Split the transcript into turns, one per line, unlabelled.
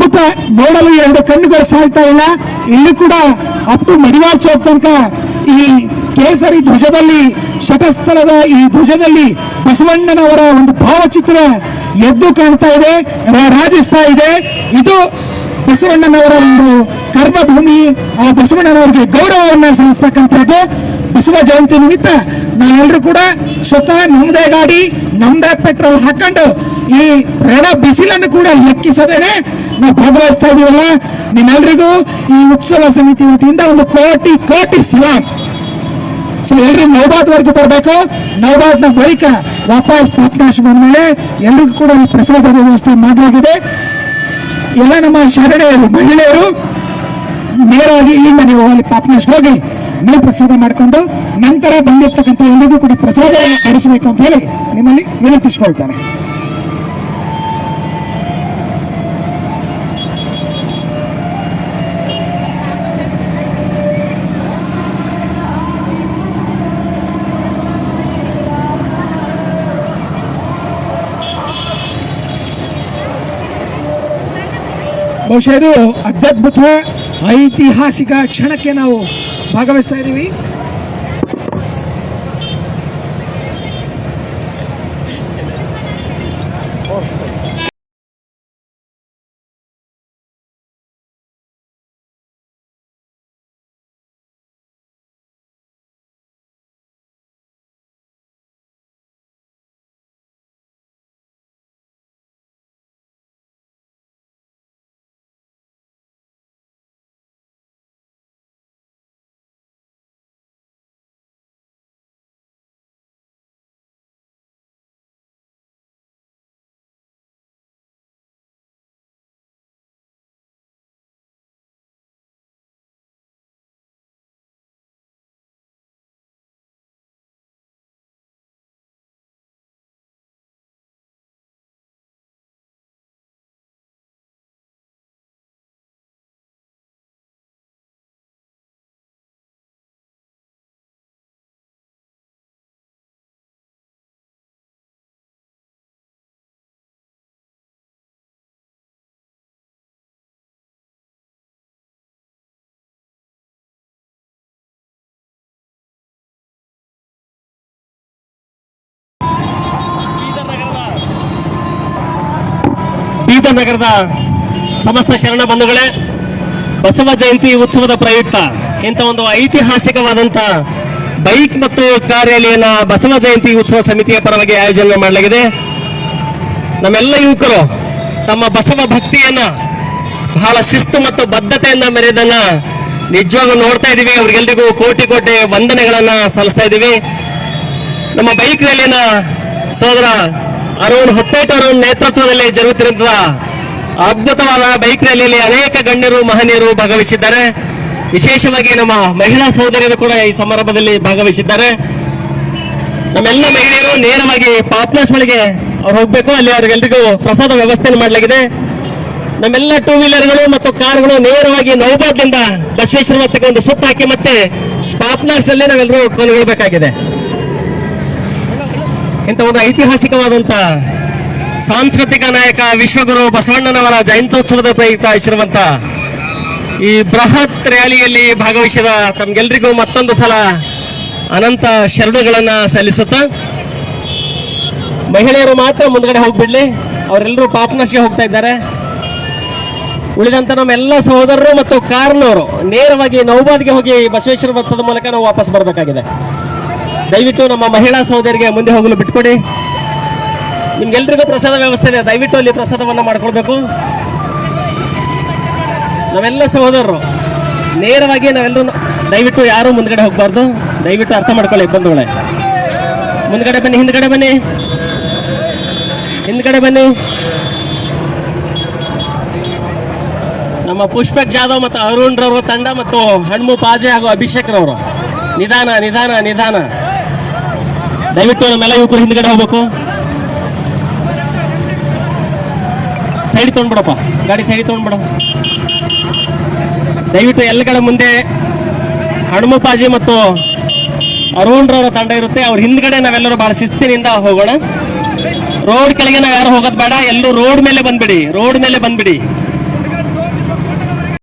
ಅದ್ಭುತ ನೋಡಲು ಎರಡು ಕಣ್ಣುಗಳು ಸಾಯ್ತಾ ಇಲ್ಲ. ಇಲ್ಲಿ ಕೂಡ ಅಪ್ ಟು ಮಡಿವಾಳ ಚೌಕ್ ತನಕ ಈ ಕೇಸರಿ ಧ್ವಜದಲ್ಲಿ, ಶತಸ್ಥಳದ ಈ ಧ್ವಜದಲ್ಲಿ ಬಸವಣ್ಣನವರ ಒಂದು ಭಾವಚಿತ್ರ ಎದ್ದು ಕಾಣ್ತಾ ಇದೆ ರಾಜಿಸ್ತಾ ಇದೆ. ಇದು ಬಸವಣ್ಣನವರ ಒಂದು ಕರ್ಮಭೂಮಿ. ಆ ಬಸವಣ್ಣನವರಿಗೆ ಗೌರವವನ್ನ ಸಲ್ಲಿಸ್ತಕ್ಕಂಥದ್ದು ಬಸವ ಜಯಂತಿ ನಿಮಿತ್ತ ನಾವೆಲ್ಲರೂ ಕೂಡ ಸ್ವತಃ ನಮ್ಮದೇ ಗಾಡಿ ನಮ್ದೇ ಪೆಟ್ರೋಲ್ ಹಾಕೊಂಡು ಈ ರಣ ಬಿಸಿಲನ್ನು ಕೂಡ ಲೆಕ್ಕಿಸದೇನೆ ನಾವು ಭಾಗವಹಿಸ್ತಾ ಇದೀವಲ್ಲ. ನಿಮ್ಮೆಲ್ರಿಗೂ ಈ ಉತ್ಸವ ಸಮಿತಿ ವತಿಯಿಂದ ಒಂದು ಕೋಟಿ ಕೋಟಿ ಸಲಾಮ್ ಸೊ ನೌಬಾದ್ ನವಬಾದ್ವರೆಗೂ ಬರಬೇಕು. ನೌಬಾದ್ನ ಬಳಿಕ ವಾಪಸ್ ಪಟ್ನಾಶ್ ಬಂದ ಮೇಲೆ ಎಲ್ರಿಗೂ ಕೂಡ ಈ ಪ್ರಸಾದದ ವ್ಯವಸ್ಥೆ ಮಾಡಲಾಗಿದೆ. ಎಲ್ಲ ನಮ್ಮ ಶರಣೆಯರು ಮಹಿಳೆಯರು, ನೇರವಾಗಿ ಇಲ್ಲಿಂದ ನೀವು ಅಲ್ಲಿ ಪಾಪ್ನಾಶ್ ಹೋಗಿ ನೀವು ಪ್ರಸಾದ ಮಾಡಿಕೊಂಡು ನಂತರ ಬಂದಿರ್ತಕ್ಕಂಥ ಎಲ್ಲರಿಗೂ ಕೂಡ ಪ್ರಸಾದವನ್ನು ನಡೆಸಬೇಕು ಅಂತ ಹೇಳಿ ನಿಮ್ಮಲ್ಲಿ ವಿನಂತಿಸಿಕೊಳ್ತಾರೆ ಬಹುಶಃ ಇದು ಅತ್ಯದ್ಭುತ ಐತಿಹಾಸಿಕ ಕ್ಷಣಕ್ಕೆ ನಾವು ಭಾಗವಹಿಸ್ತಾ ಇದ್ದೀವಿ.
ನಗರದ ಸಮಸ್ತ ಶರಣ ಬಂಧುಗಳೇ, ಬಸವ ಜಯಂತಿ ಉತ್ಸವದ ಪ್ರಯುಕ್ತ, ಇಂಥ ಒಂದು ಐತಿಹಾಸಿಕವಾದಂತ ಬೈಕ್ ಮತ್ತು ಕಾರ್ಯಾಲಯನ ಬಸವ ಜಯಂತಿ ಉತ್ಸವ ಸಮಿತಿಯ ಪರವಾಗಿ ಆಯೋಜನೆ ಮಾಡಲಾಗಿದೆ. ನಮ್ಮೆಲ್ಲ ಯುವಕರು ತಮ್ಮ ಬಸವ ಭಕ್ತಿಯನ್ನ, ಬಹಳ ಶಿಸ್ತು ಮತ್ತು ಬದ್ಧತೆಯನ್ನ ಮೆರೆದನ್ನ ನಿಜವಾಗ್ಲೂ ನೋಡ್ತಾ ಇದೀವಿ ಅವ್ರಿಗೆಲ್ರಿಗೂ ಕೋಟಿ ಕೋಟಿ ವಂದನೆಗಳನ್ನ ಸಲ್ಲಿಸ್ತಾ ಇದೀವಿ ನಮ್ಮ ಬೈಕ್ ರ್ಯಾಲಿಯನ್ನ ಸೋದರ ಅರುಣ್ ಹೊತ್ತೇಟ್ ಅವರ ನೇತೃತ್ವದಲ್ಲಿ ಜರುಗುತ್ತಿರುವಂತಹ ಅದ್ಭುತವಾದ ಬೈಕ್ ರ್ಯಾಲಿಯಲ್ಲಿ ಅನೇಕ ಗಣ್ಯರು, ಮಹನೀಯರು ಭಾಗವಹಿಸಿದ್ದಾರೆ. ವಿಶೇಷವಾಗಿ ನಮ್ಮ ಮಹಿಳಾ ಸಹೋದರಿಯರು ಕೂಡ ಈ ಸಮಾರಂಭದಲ್ಲಿ ಭಾಗವಹಿಸಿದ್ದಾರೆ. ನಮ್ಮೆಲ್ಲ ಮಹಿಳೆಯರು ನೇರವಾಗಿ ಪಾಪ್ನಾಸ್ ಒಳಗೆ ಅವ್ರು ಹೋಗ್ಬೇಕು. ಅಲ್ಲಿ ಅವ್ರಿಗೆಲ್ರಿಗೂ ಪ್ರಸಾದ ವ್ಯವಸ್ಥೆಯನ್ನು ಮಾಡಲಾಗಿದೆ. ನಮ್ಮೆಲ್ಲ ಟೂ ವೀಲರ್ಗಳು ಮತ್ತು ಕಾರ್ಗಳು ನೇರವಾಗಿ ನೌಬಾದ್ನಿಂದ ಬಸವೇಶ್ವರ ಮತ್ತಕ್ಕೆ ಒಂದು ಸುತ್ತ ಹಾಕಿ ಮತ್ತೆ ಪಾಪ್ನರ್ಸ್ ಅಲ್ಲಿ ನಾವೆಲ್ಲರೂ ಕೊನೆಗೊಳ್ಬೇಕಾಗಿದೆ. ಇಂಥ ಒಂದು ಐತಿಹಾಸಿಕವಾದಂತ ಸಾಂಸ್ಕೃತಿಕ ನಾಯಕ ವಿಶ್ವಗುರು ಬಸವಣ್ಣನವರ ಜಯಂತ್ಯೋತ್ಸವದ ಪ್ರಯುಕ್ತ ಆಚರಿಸಿರುವಂತ ಈ ಬೃಹತ್ ರ್ಯಾಲಿಯಲ್ಲಿ ಭಾಗವಹಿಸಿದ ತಮ್ಗೆಲ್ರಿಗೂ ಮತ್ತೊಂದು ಸಲ ಅನಂತ ಶರಣುಗಳನ್ನ ಸಲ್ಲಿಸುತ್ತ ಮಹಿಳೆಯರು ಮಾತ್ರ ಮುಂದ್ಗಡೆ ಹೋಗ್ಬಿಡ್ಲಿ. ಅವರೆಲ್ಲರೂ ಪಾಪನಾಶಿಗೆ ಹೋಗ್ತಾ ಇದ್ದಾರೆ. ಉಳಿದಂತ ನಮ್ಮೆಲ್ಲ ಸಹೋದರರು ಮತ್ತು ಕಾರ್ನವರು ನೇರವಾಗಿ ನೌಬಾದ್ಗೆ ಹೋಗಿ ಬಸವೇಶ್ವರ ವೃತ್ತದ ಮೂಲಕ ನಾವು ವಾಪಸ್ ಬರಬೇಕಾಗಿದೆ. ದಯವಿಟ್ಟು ನಮ್ಮ ಮಹಿಳಾ ಸಹೋದರಿಗೆ ಮುಂದೆ ಹೋಗಲು ಬಿಟ್ಕೊಡಿ. ನಿಮ್ಗೆಲ್ರಿಗೂ ಪ್ರಸಾದ ವ್ಯವಸ್ಥೆ ಇದೆ ದಯವಿಟ್ಟು ಅಲ್ಲಿ ಪ್ರಸಾದವನ್ನು ಮಾಡ್ಕೊಳ್ಬೇಕು. ನಾವೆಲ್ಲ ಸಹೋದರರು, ನೇರವಾಗಿ ನಾವೆಲ್ಲರೂ ದಯವಿಟ್ಟು ಯಾರು ಮುಂದ್ಗಡೆ ಹೋಗ್ಬಾರ್ದು. ದಯವಿಟ್ಟು ಅರ್ಥ ಮಾಡ್ಕೊಳ್ಳಿ, ಬಂಧುಗಳೇ. ಮುಂದ್ಗಡೆ ಬನ್ನಿ, ಹಿಂದ್ಗಡೆ ಬನ್ನಿ. ಹಿಂದ್ಗಡೆ ಬನ್ನಿ. ನಮ್ಮ ಪುಷ್ಪಕ್ ಜಾಧವ್ ಮತ್ತು ಅರುಣ್ ರವರ ತಂಡ ಮತ್ತು ಹಣ್ಮು ಪಾಜೆ ಹಾಗೂ ಅಭಿಷೇಕ್ ರವರು ನಿಧಾನ ನಿಧಾನ ನಿಧಾನ. ದಯವಿಟ್ಟು ನಮ್ಮೆಲ್ಲ ಯುವಕರು ಹಿಂದ್ಗಡೆ ಹೋಗ್ಬೇಕು. ಸೈಡ್ ತೊಗೊಂಡ್ಬಿಡಪ್ಪ. ಗಾಡಿ ಸೈಡ್ ತೊಗೊಂಡ್ಬಿಡ. ದಯವಿಟ್ಟು ಎಲ್ಲ ಕಡೆ ಮುಂದೆ ಹನುಮಪಾಜಿ ಮತ್ತು ಅರುಣ್ ರವರ ತಂಡ ಇರುತ್ತೆ. ಅವ್ರ ಹಿಂದ್ಗಡೆ ನಾವೆಲ್ಲರೂ ಬಹಳ ಶಿಸ್ತಿನಿಂದ ಹೋಗೋಣ. ರೋಡ್ ಕೆಳಗೆ ನಾವು ಯಾರು ಹೋಗೋದು ಬೇಡ. ಎಲ್ಲರೂ ರೋಡ್ ಮೇಲೆ ಬಂದ್ಬಿಡಿ. ರೋಡ್ ಮೇಲೆ ಬಂದ್ಬಿಡಿ.